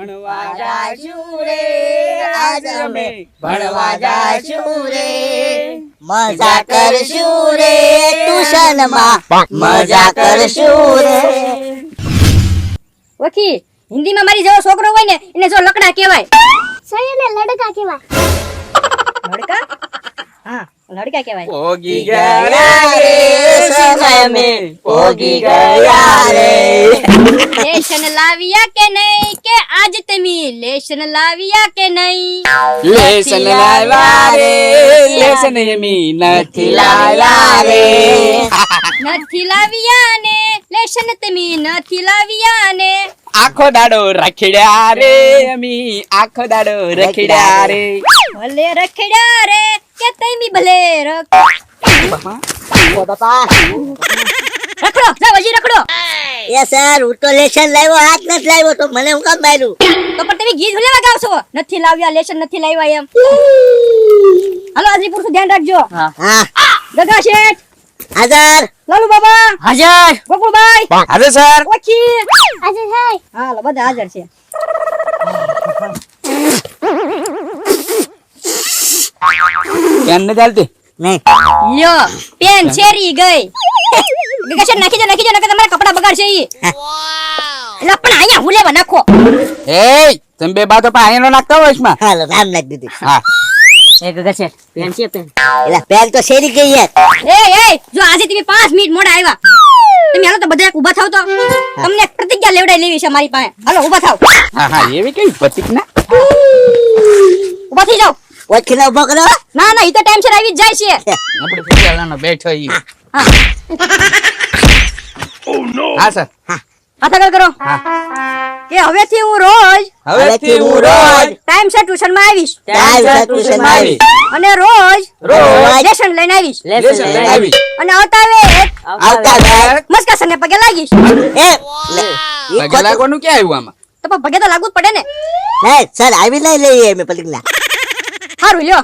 ભણવા જાશું રે આજ અમે ભણવા જાશું રે. મજા કરશું રે ટ્યુશનમાં. મજા કરશું રે. ઓખી હિન્દીમાં મારી જેવો છોકરો હોય ને એને જો લકડા કહેવાય. સહી ને લડકા કહેવાય. લડકા? હા લડકા કહેવાય. ઓગી ગયા રે. સમય મેં પોગી ગયા રે લેશન લાવ્યા કે નહીં કે આજ તમે લેશન લાવ્યા કે નહીં લેસન લાવ્યા રે લેસન એમી નથી લાવ્યા રે નથી લાવ્યા ને લેશન તમે નથી લાવ્યા ને આખો દાડો રખડ્યા રે અમી આખો દાડો રખડ્યા રે ભલે રખડ્યા રે કે તમે ભલે રખ ઓ બાપા રખડો જાવ હજી રખડો. એ સર હું તો લેશન લાવ્યો હાથ નથી લાવ્યો તો મને હું કામ માર્યું તો પણ તમે ગીત લેવા ગાવ છો. નથી લાવ્યા લેશન નથી લાવ્યા એમ. હાલો હાજરી પૂરતું ધ્યાન રાખજો. હા. ગગા શેઠ. હાજર. લાલુ બાબા હાજર ગોકુળભાઈ હાજર સર. ઓછી. હાજર હાય. હાલો બધા હાજર છે. કેમ ન ચાલતી નહીં લ્યો પેન છેરી ગઈ. ગગા નાખી દો નાખી દો નકર તમારા કપડા બગાડશે ઈ. એટલે પણ અહીંયા હું નાખો. એ તમે બે બાતો પણ અહીંયા નાખતા હોયમાં? હાલો નામ નાખી દીધું. હા. એ ગગા શેઠ પેન છે પેન. એટલે પેન તો શેરી ગઈ યાર એ એ જો આજે તમે પાંચ મિનિટ મોડા આવ્યા. તમે હાલો તો બધા ઊભા થાવ તો. તમને એક પ્રતિજ્ઞા લેવડાઈ લેવી છે મારી પાસે. હાલો ઊભા થાવ. હા હા એવી કઈ પ્રતિજ્ઞા? ઊભા થઈ જાવ ઓળખીને ઊભો ના ના ઈ તો ટાઈમ સર આવી જ જાય છે. આપણે ફુગાલાનો બેઠો ઈ. હા. હા. સર. હાથ આગળ કરો. હા. કે હવેથી હું રોજ હવેથી હું રોજ ટાઈમ સર ટ્યુશનમાં આવીશ. ટાઈમ સર ટ્યુશનમાં આવીશ. અને રોજ રોજ લેસન લઈને આવીશ. લેસન લઈને આવીશ. અને આવતા વેત આવતા વેત મસ્કા પગે લાગીશ. એ પગે લાગવાનું ક્યાં આવ્યું આમાં? તો પગે તો લાગવું જ પડે ને. નહીં સર આવી લઈ લઈએ અમે પલિકના સારું લ્યો.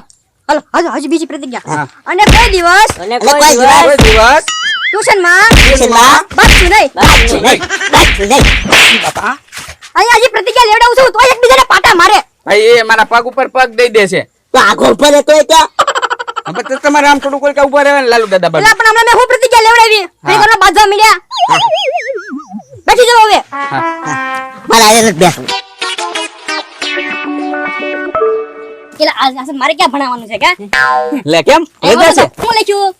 હાલો હજુ હજુ બીજી પ્રતિજ્ઞા. અને કોઈ દિવસ અને કોઈ દિવસ કોઈ દિવસ ટ્યુશનમાં ટ્યુશનમાં બાજશું નહીં. બાજુ નહીં, બાજુ નહીં. બાપા. અહીંયા હજી પ્રતિજ્ઞા લેવડાવું છું તો એકબીજાને પાટા મારે. ભાઈ એ મારા પગ ઉપર પગ દઈ દેશે તો આગળ ઉપર તો એ ત્યાં? હવે તો તમારે આમ થોડું કોઈ ઊભા રહેવાય ને લાલુ દાદા એટલે બાજુ પણ હમણાં મેં હું પ્રતિજ્ઞા લેવડાવી? કઈ ઘરના બાંધવા મળ્યા બેઠી જાવ હવે. મારા હારે નથી એટલે મારે ક્યાં ભણાવવાનું છે કે લે કેમ? લેતા છે. હું લખ્યું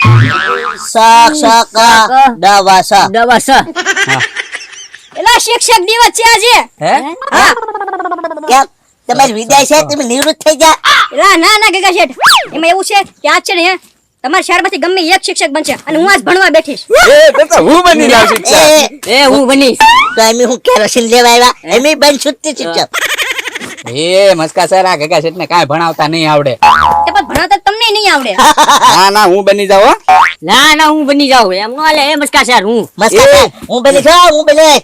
સક સક દવા સ દવા સ એલા શિક્ષક દિવસ છે આજે. હે? હા? કેમ? તમારી વિદાય છે તમે નિવૃત્ત થઈ જા એલા ના ના ગગા શેઠ. એમાં એવું છે કે આજ છે ને તમારા માંથી ગમે એક શિક્ષક બનશે અને હું આજ ભણવા બેઠીશ. એ તો હું બની જાઉં શિક્ષક? એ હું બનીશ. તો એમ હું કેરોસીન લેવા આવ્યા? એમ બન છુટ્ટી શિક્ષક. એ મસ્કા સર આ ગગા શેઠને કાંઈ ભણાવતા નહીં આવડે. તે પણ ભણાવતા તમને નહીં આવડે. ના ના હું બની જાઉં હો. ના ના હું બની જાઉં. એમ નો હાલે એ મસ્કા સર હું. મસ્ત હું બની જાઉં હું બની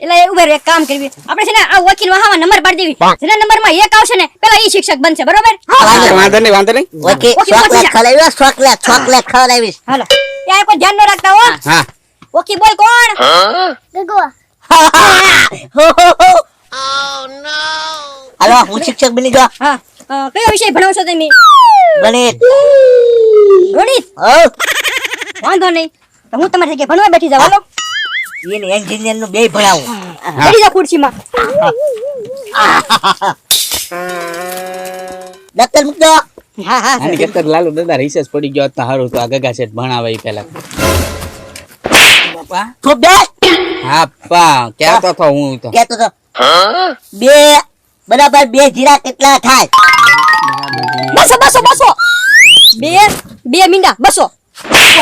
એટલે એવું એક કામ કરવી. આપણે છે ને આ વકીલ વાહમાં નંબર પાડી દેવી. જેના નંબરમાં એક આવશે ને પેલા ઈ શિક્ષક બનશે બરોબર? વાંધો નહીં વાંધો નહીં ઓકે ઓકે, ચોકલેટ ઓકે. ખવડાવ્યો ચોકલેટ ચોકલેટ ખવડાવીશ. હાલો. ત્યાં કોઈ ધ્યાન ન રાખતા હો. હા. ઓકી બોલ કોણ? ગગવા હાલો હું શિક્ષક બની ગયો હા કયો વિષય ભણાવશો તમે ગણિત ગણિત વાંધો નહીં તો હું તમારી જગ્યાએ ભણવા બેઠી જાઉં હાલો એને એન્જિનિયરનું બે ભણાવું બેઠી જાઓ ખુરશીમાં દફતર મૂકજો હા હા કરતા લાલુ દાદા રિસર્ચ પડી ગયો તારું તો હારું તો આ ગગા શેઠ ભણાવે ઈ પહેલા બાપા તો બે હા પા કેતો તો હું તો કેતો તો બે બરાબર બે જીરા કેટલા થાય? બસો બસો બસો. બે બે મીંડા બસો.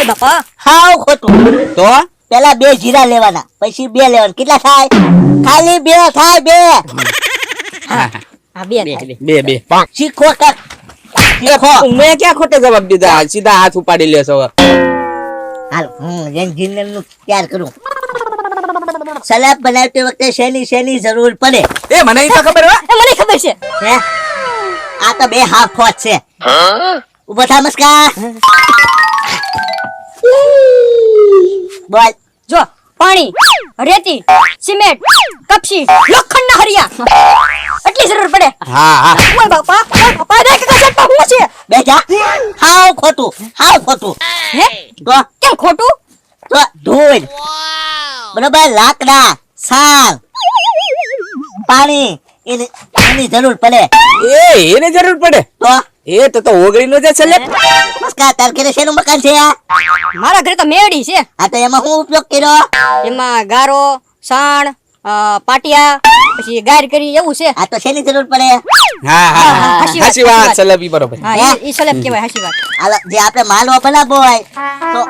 બાપા. હાવ ખોટું. તો? પેલા બે જીરા લેવાના પછી બે લેવાના. કેટલા થાય? ખાલી બે થાય બે. હા, બે. બે બે શીખો શીખો. મેં ક્યાં ખોટે જવાબ દીધા? સીધા હાથ ઉપાડી લેશો હાલ હું એન્જિનિયરનું તૈયાર કરું. સલાબ બનાવતી વખતે શેની શેની જરૂર પડે? એ મને તો ખબર હોય. મને ખબર છે. હે? આ તો બે હાફ ખોટ છે. ઊભો થા મસ્કા. બોલ. જો પાણી રેતી સિમેન્ટ કપસી લોખંડના હરિયા. એટલી જરૂર પડે. હા હા. ઓય બાપા ઓય બાપા દેખ કે સેટ હું છે? બે જા હાવ ખોટું હાવ ખોટું. હે? તો? કેમ ખોટું? તો ધૂળ. બરોબર? લાકડા સાલ. પાણી. એની એની જરૂર પડે. એ એને જરૂર પડે? તો? એ તો તો ઓગળી નો છે છેલ્લે મસ્કા તાર ઘરે શેનું મકાન છે આ? મારા ઘરે તો મેવડી છે. આ તો એમાં હું ઉપયોગ કર્યો? એમાં ગારો સાણ પાટિયા પછી ગાર કરી એવું છે. આ તો શેની જરૂર પડે? હા હા હા, હા વાત, સલેબી બરોબર. હા ઈ- ઈ સલેબ કહેવાય હાચી વાત. હાલો જે આપણે માલવા બનાવવો હોય તો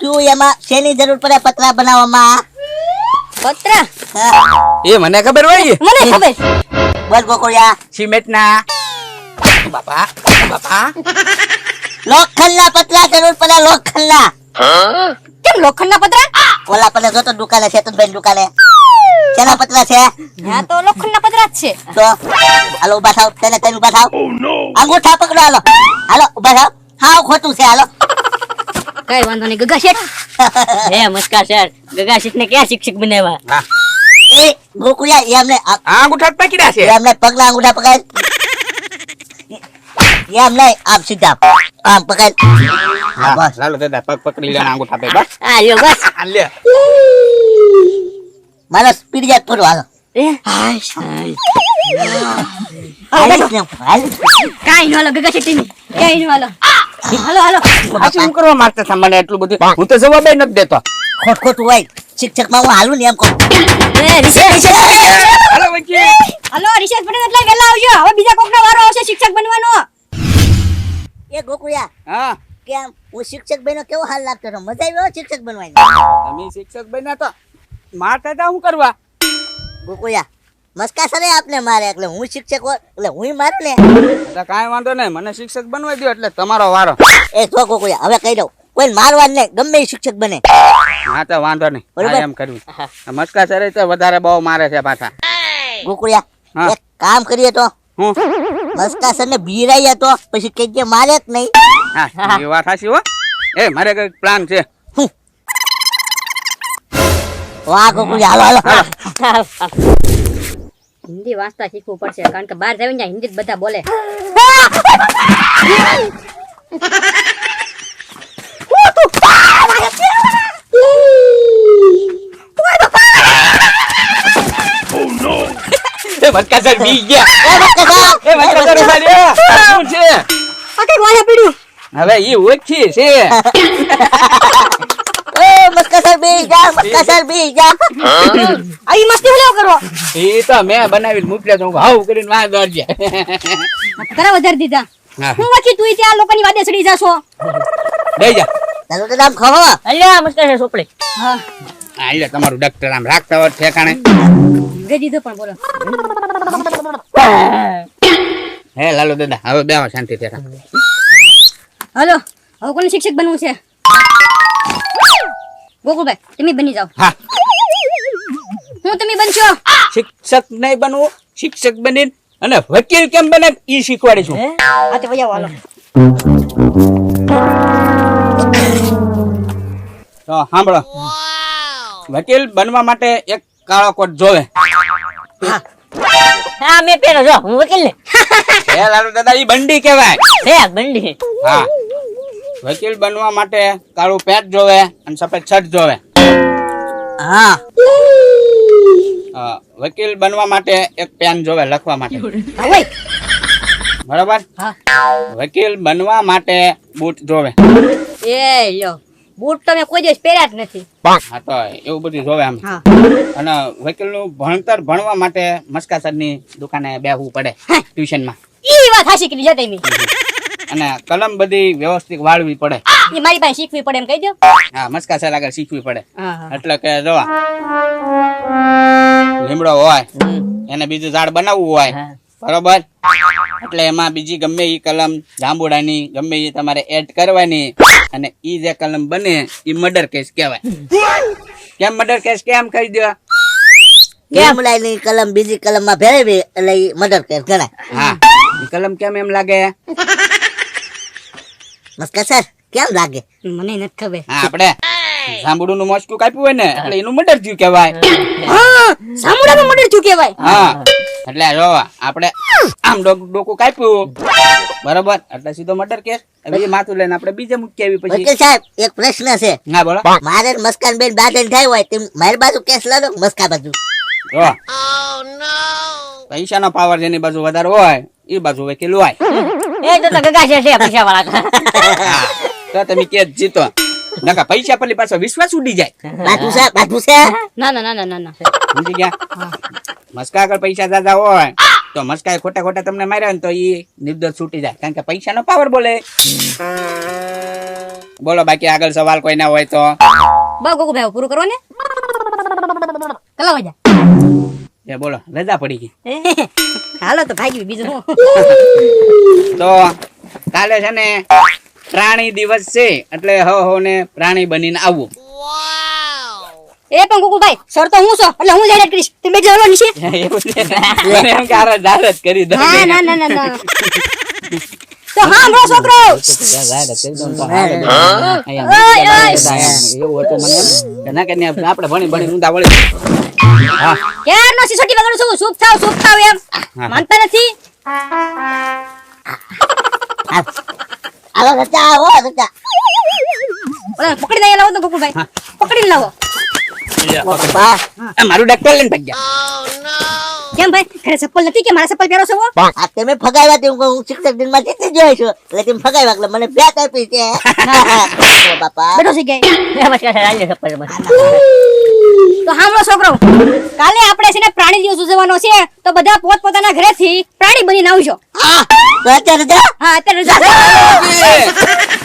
શું એમાં શેની જરૂર પડે પતરા બનાવવામાં? પતરા? એ મને ખબર હોય? મને ખબર. બોલ ગોકુળિયા. સિમેન્ટ ના બાપા બાપા. લોખંડના પતરા જરૂર પડે લોખંડના. કેમ લોખંડના પતરા? ઓલા પતરા જો તો દુકાને ચેતનભાઈ દુકાને. શેના પતરા છે? હા તો લોખંડના પતરા જ છે. તો હાલો ઊભા થાવ. તેને તેને ઊભા થાવ. અંગૂઠા પકડો હાલો. હાલો ઊભા થાવ. હાવ ખોટું છે હાલો. કઈ વાંધો નહીં. ગગા શેઠ. હે મસ્કાર સર ગગા શેઠ ને ક્યાં શિક્ષક બનાવ્યા? એ ગોકુળિયા એમને આ અંગૂઠા પકડ્યા છે? એમને પગલા અંગૂઠા પકડ એમ નહીં આમ સીધા આમ પકડ બસ. લાલો દાદા પગ પકડી લે અંગૂઠા પે બસ. આ લ્યો બસ. આ લે મારા સ્પીડ જાત થોડું હાલો. એ. કાઈ નો હાલો ગગા શેઠી ની કાઈ નો હાલો. હાલો હાલો. આ શું કરવા માંગતા હતા મને એટલું બધું? હું. તો જવાબ નથી દેતો. ખોટ ખોટ હોય. શિક્ષકમાં હું હાલું ને એમ કહું. એ હાલો વકીલ હાલો રિશેષ પટેલ એટલે વેલા આવજો. હવે બીજા કોકનો વારો આવશે શિક્ષક બનવાનો. એ ગોકુયા હા. કેમ? હું શિક્ષક બન્યો કેવો હાલ લાગતો હતો? મજા આવ્યો શિક્ષક બનવાની. તમે શિક્ષક બન્યા તો મારતા હતા શું કરવા? ગોકુળિયા મસ્કા સરે આપને મારે એટલે હું શિક્ષક એટલે હું મારે ને એટલે કાંઈ વાંધો નહીં મને શિક્ષક બનવા દો એટલે તમારો વારો. એ જો કોઈ હવે કહી દઉં કોઈ મારવા નહીં ગમે શિક્ષક બને. હા તો વાંધો નહીં બરોબર. એમ કર્યું. મસ્કા સરે તો વધારે બહુ મારે છે પાછા. ગોકુળિયા. એક કામ કરીએ તો. હું? મસ્કા સર ને બીરાઈએ તો પછી કઈ મારે જ નહીં. હા એ વાત સાચી હો. એ મારે કંઈક પ્લાન છે. વાહ ગોકુળિયા હાલો હાલો. હિન્દી વાંચતા શીખવું પડશે કારણ કે બહાર જઈને ત્યાં હિન્દી જ બધા બોલે. બી ગયા. એ મસ્કા એ મસ્કા ઊભા રહ્યો. શું છે? આ વાયા પડ્યું? હવે ઈ ઓછી છે. બી જા મસ્કા સર બી જા આવી મસ્તી ભલે કરો એ તો મેં બનાવી મૂકલે તો હું હાવ કરીને વાં દોડજે. કરા વધાર દીધા. હું. વખી તું ત્યાં લોકોની વાદે સડી જાશો. દઈ જા. તારો તો નામ ખવા. અલ્યા મસ્કા છે સોપડે. હા. હા તમારું ડોક્ટર આમ રાખતા હોય ઠેકાણે. ગઈ દીધો પણ બોલો. હે લાલો દાદા હવે બેવા શાંતિ થી હાલો હવે કોને શિક્ષક બનવું છે? ગોકુલભાઈ તમે બની જાઓ. હા. હું તમે બનશો? શિક્ષક નહીં બનવું શિક્ષક બની અને વકીલ કેમ બને ઈ શીખવાડીશું આ તે વૈયા હાલો તો સાંભળો. વકીલ બનવા માટે એક કાળો કોટ જોવે. હા. મેં પહેરો જો હું વકીલ ને હે લાલુ દાદા ઈ બંડી કહેવાય. હે બંડી. હા. વકીલ બનવા માટે કાળું પેન્ટ જોવે અને સફેદ શર્ટ જોવે. હા. વકીલ બનવા માટે એક પેન જોવે લખવા માટે. બરાબર? વકીલ બનવા માટે બૂટ જોવે. એ લ્યો. બૂટ તમે કોઈ દિવસ પહેર્યા જ નથી. હા તો એવું બધું જોવે આમ. અને વકીલનું ભણતર ભણવા માટે મસ્કા સરની દુકાને બેહવું પડે ટ્યુશનમાં ઈ વાત હાસી કરી જતી અને કલમ બધી વ્યવસ્થિત વાળવી પડે. એ મારી પાસે શીખવી પડે એમ કહી દો. હા મસ્કા સર આગળ શીખવી પડે. એટલે કે જો લીમડો હોય એને બીજું ઝાડ બનાવવું હોય બરોબર? એટલે એમાં બીજી ગમે એ કલમ જાંબુડાની ગમે એ તમારે એડ કરવાની અને ઈ જે કલમ બને એ મર્ડર કેસ કહેવાય. કેમ મર્ડર કેસ કેમ કહી દો કેમલાઈની કલમ બીજી કલમમાં ભેળવી એટલે ઈ મર્ડર કેસ ગણાય. હા. કલમ કેમ એમ લાગે? મસ્કા સર કેમ લાગે? મને નથી ખબર. હા આપણે જાંબુડું નું મોસ્કું કાપ્યું હોય ને એટલે એનું મર્ડર થયું કહેવાય. હા નું મર્ડર થયું કહેવાય. હા એટલે જો આપણે આમ ડોકું કાપ્યું. બરોબર એટલે સીધો મર્ડર કેસ હવે માથું લઈને આપણે બીજે મૂકી આવી પછી. વકીલ સાહેબ એક પ્રશ્ન છે. ના બોલો. મારે મસ્કાન બેન બાદલ થાય હોય તેમ મારી બાજુ કેસ લડો મસ્કા બાજુ? પૈસાનો પાવર જેની બાજુ વધારે હોય એ બાજુ વકીલ હોય. એ તો ગગા છે પૈસા વાળા તો. તમે કે જીતો. નકા પૈસા પરલી પાછો વિશ્વાસ ઉડી જાય. બાજુ છે બાજુ છે. ના ના ના ના ના ના. સમજી ગયા? મસ્કા આગળ પૈસા દાદા હોય તો મસ્કા ખોટા ખોટા તમને માર્યા ને તો એ નિર્દોષ છૂટી જાય. કારણ કે પૈસાનો પાવર બોલે. બોલો બાકી આગળ સવાલ કોઈ ના હોય તો. બસ હવે પૂરું કરો ને. કલા વાજા એ બોલો રજા પડી ગઈ. હાલો તો ભાગી બીજું તો કાલે છે ને પ્રાણી દિવસ છે એટલે હો હો ને પ્રાણી બનીને આવવું એ પણ ભાઈ સર તો હું છો એટલે હું જાહેરાત કરીશ. તમે એવું છે એમ કે આરા દારત કરી ના ના ના ના ના. તો હા છોકરો! આપણે ભણી ભણી ઊંધા વળી ક્યારનો સિસોટી વગર છું? સુખ થાવ સુખ થાવ એમ. માનતા નથી? આવો રચા આવો રચા ઓલા પકડી લઈ લાવો તો ગોકુભાઈ પકડી લાવો. મારું ડાક્ટર લઈને ભાગ ગયા કેમ ભાઈ? ઘરે ચપ્પલ નથી કે મારા ચપ્પલ પહેરો છો આ તમે ફગાવ્યા તે હું શિક્ષક દિનમાં જીતી જોઈ છું. એટલે તમે ફગાવ્યા એટલે મને ભેટ આપી છે. બાપા. બેઠો છે ગઈ નમસ્કાર સર ચપ્પલ તો હામળો છોકરો કાલે આપણે છે ને પ્રાણી દિવસ ઉજવવાનો છે તો બધા પોત પોતાના ઘરેથી પ્રાણી બનીને આવજો. તો અત્યારે જા. હા અત્યારે રજા